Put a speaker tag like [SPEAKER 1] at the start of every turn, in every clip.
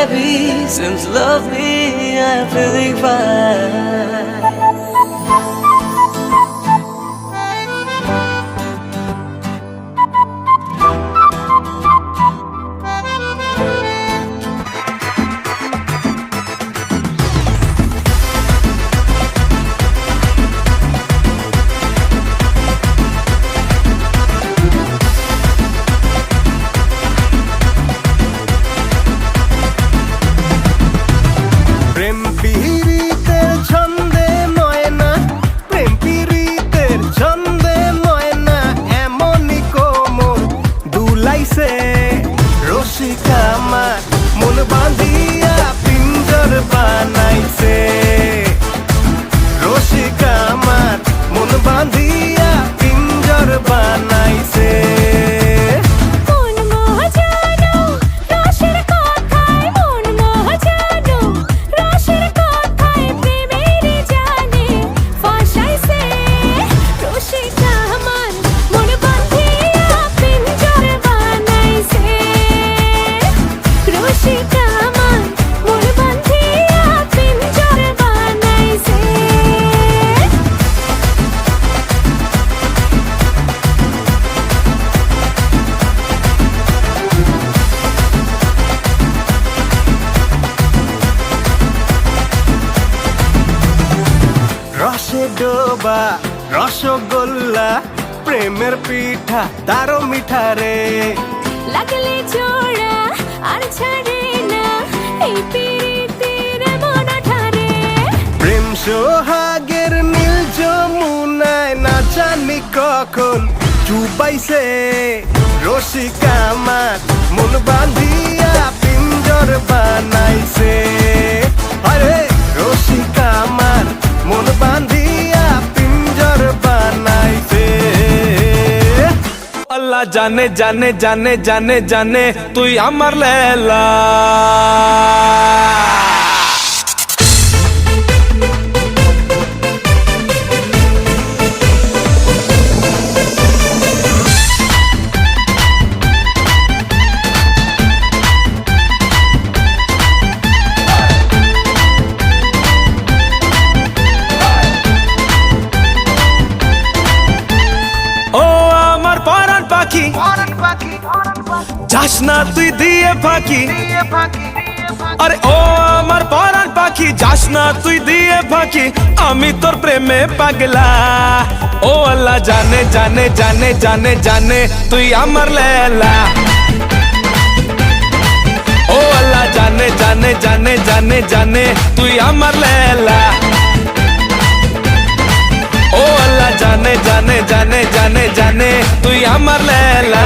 [SPEAKER 1] happy, love me, I'm feeling fine.
[SPEAKER 2] ডোবা রসগোল্লা প্রেমের পিঠা তারও মিঠা রে।
[SPEAKER 3] লাগলে জোড়া আর ছাড়ে না এই পিরিতের মন ঠারে
[SPEAKER 2] প্রেম সোহাগের নীল যমুনায় না জানি কখন চুবাইছে রসিকা আমার মন বাঁধিয়া পিঞ্জর বানাইছে। আরে রসিকা আমার মন বাঁধিয়া
[SPEAKER 4] জানে জানে জানে জানে জানে তুই আমার লেলা। যাস না তুই দিয়ে ফাঁকি আরে ও আমার পরাণ পাখি যাস না তুই দিয়ে ফাঁকি আমি তোর প্রেমে পাগলা ও আল্লাহ জানে জানে জানে জানে জানে তুই আমার লেলা ও আল্লাহ জানে জানে জানে জানে জানে তুই আমার লেলা জানে জানে জানে জানে জানে তুই আমার লেলা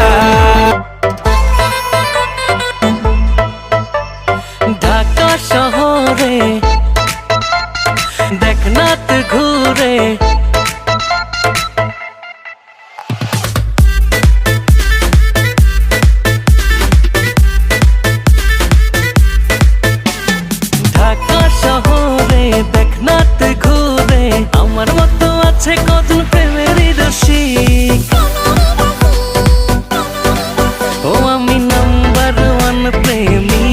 [SPEAKER 1] ఓ మమ్మీ నంబర్ వన్ ప్రేమి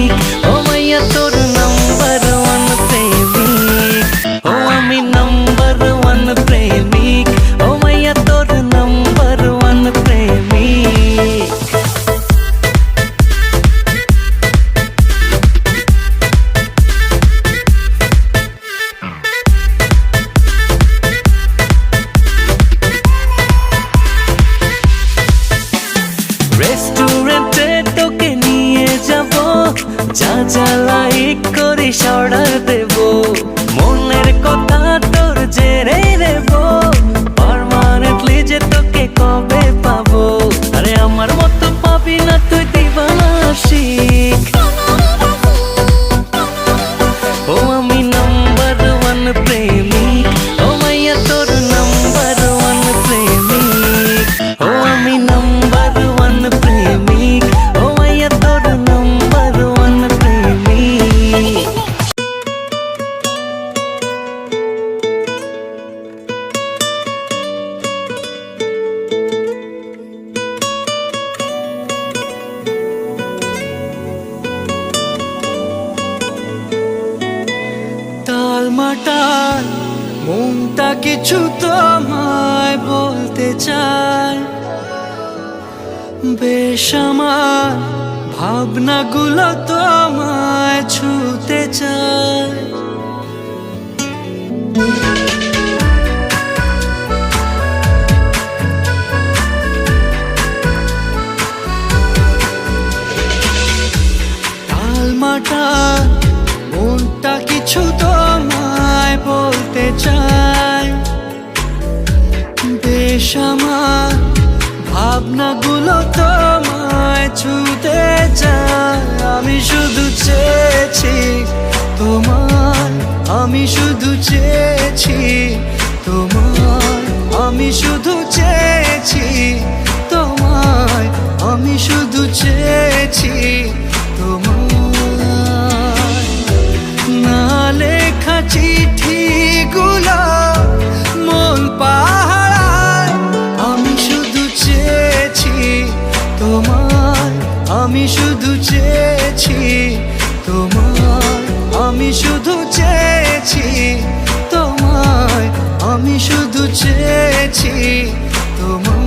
[SPEAKER 1] মাটাল মনটা কিছু তোমায় বলতে চায়। বেশ আমার ভাবনাগুলো তোমায় ছুতে চায়। টালমাটা আমার ভাবনাগুলো তোমায় ছুতে চায়। আমি শুধু চেয়েছি তোমার আমি শুধু চেয়েছি তোমার আমি শুধু চেয়েছি চেয়েছি তোমার.